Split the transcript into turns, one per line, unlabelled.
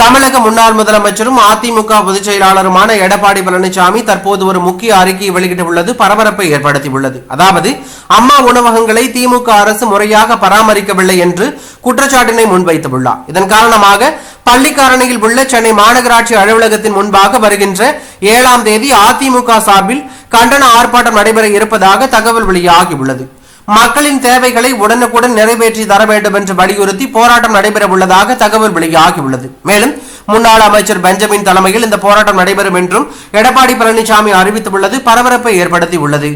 தமிழக முன்னாள் முதலமைச்சரும் அதிமுக பொதுச் செயலாளருமான எடப்பாடி பழனிசாமி தற்போது ஒரு முக்கிய அறிக்கையை வெளியிட்டுள்ளது. பரபரப்பை ஏற்படுத்தியுள்ளது. அதாவது அம்மா உணவகங்களை திமுக அரசு முறையாக பராமரிக்கவில்லை என்று குற்றச்சாட்டினை முன்வைத்துள்ளார். இதன் காரணமாக பள்ளிக்காரணியில் உள்ள சென்னை மாநகராட்சி அலுவலகத்தின் முன்பாக வருகின்ற ஏழாம் தேதி அதிமுக சார்பில் கண்டன ஆர்ப்பாட்டம் நடைபெற இருப்பதாக தகவல் வெளியாகியுள்ளது. மக்களின் தேவைகளை உடனுக்குடன் நிறைவேற்றி தர வேண்டும் என்று வலியுறுத்தி போராட்டம் நடைபெற உள்ளதாக தகவல் வெளியாகியுள்ளது. மேலும் முன்னாள் அமைச்சர் பெஞ்சமின் தலைமையில் இந்த போராட்டம் நடைபெறும் என்றும் எடப்பாடி பழனிசாமி அறிவித்துள்ளது பரபரப்பை ஏற்படுத்தியுள்ளது.